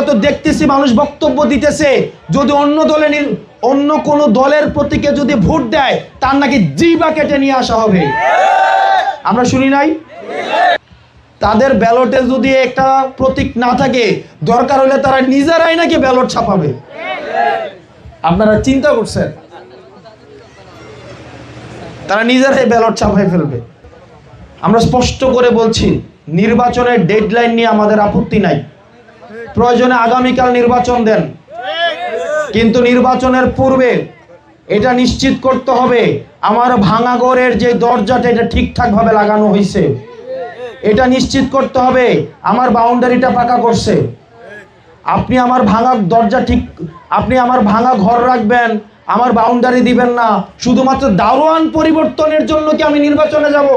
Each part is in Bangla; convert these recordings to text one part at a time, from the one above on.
আমরা তো দেখতেছি মানুষ বক্তব্য দিতেছে, যদি অন্য দলে অন্য কোনো দলের প্রতীকে যদি ভোট দেয়, তার নাকি জিবা কেটে নিয়ে আসা হবে। আমরা শুনি নাই? তাদের ব্যালটে যদি একটা প্রতীক না থাকে, দরকার হলে তারা নিজেরাই নাকি ব্যালট ছাপাবে? আপনারা চিন্তা করছেন? তারা নিজেরাই ব্যালট ছাপাই ফেলবে। আমরা স্পষ্ট করে বলছি, নির্বাচনের ডেডলাইন নিয়ে আমাদের আপত্তি নাই। প্রয়োজনে আগামীকাল নির্বাচন দেন। কিন্তু নির্বাচনের পূর্বে এটা নিশ্চিত করতে হবে, আমার ভাঙা ঘরের যে দরজাটা, এটা ঠিকঠাকভাবে লাগানো হয়েছে এটা নিশ্চিত করতে হবে, আমার বাউন্ডারিটা পাকা করছে। আপনি আমার ভাঙা দরজা ঠিক, আপনি আমার ভাঙা ঘর রাখবেন, আমার বাউন্ডারি দিবেন না, শুধুমাত্র দারোয়ান পরিবর্তনের জন্য কি আমি নির্বাচনে যাব?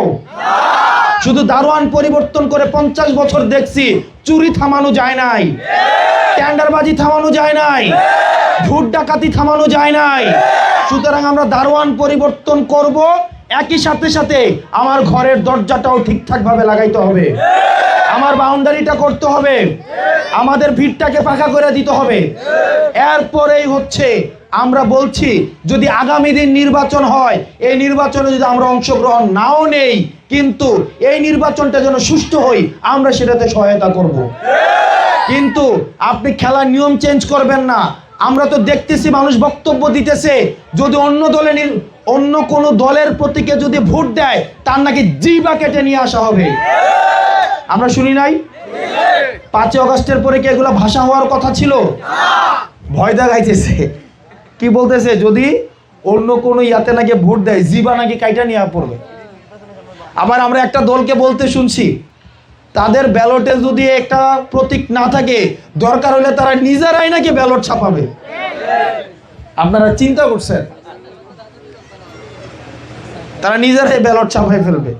শুধু দারোয়ান পরিবর্তন করে পঞ্চাশ বছর দেখছি, চুরি থামানো যায় নাই, টেন্ডারবাজি থামানো যায় নাই, ভোট ডাকাতি থামানো যায় নাই। সুতরাং আমরা দারোয়ান পরিবর্তন করব, একই সাথে সাথে আমার ঘরের দরজাটাও ঠিকঠাক ভাবে লাগাইতে হবে। আমার বাউন্ডারিটা করতে হবে। আমাদের ভিড়টাকে পাকা করে দিতে হবে। এরপরেই হচ্ছে আমরা বলছি, যদি আগামী দিন নির্বাচন হয়, এই নির্বাচনে যদি আমরা অংশগ্রহণ নাও নেই, কিন্তু এই নির্বাচনটা যেন সুষ্ঠু হই, আমরা সেটাতে সহায়তা করব। কিন্তু আপনি খেলার নিয়ম চেঞ্জ করবেন না। আমরা তো দেখতেছি মানুষ বক্তব্য দিতেছে, যদি অন্য দলে অন্য কোনো দলের প্রতীকে যদি ভোট দেয়, তার নাকি জিবা কেটে নিয়ে আসা হবে। আমরা শুনি নাই? পাঁচই অগস্টের পরে কি এগুলো ভাষা হওয়ার কথা ছিল? ভয় দেখাইতেছে। কি বলতেছে? যদি অন্য কোনো ইয়াতে নাকি ভোট দেয়, জিবা নাকি কাইটা নিয়ে পড়বে। আবার আমরা একটা দলকে বলতে শুনছি, তাদের ব্যালটে যদি একটা প্রতীক না থাকে, দরকার হলে তারা নিজেরাই নাকি ব্যালট ছাপাবে। আপনারা চিন্তা করছেন? তারা নিজেরাই ব্যালট ছাপাই ফেলবে।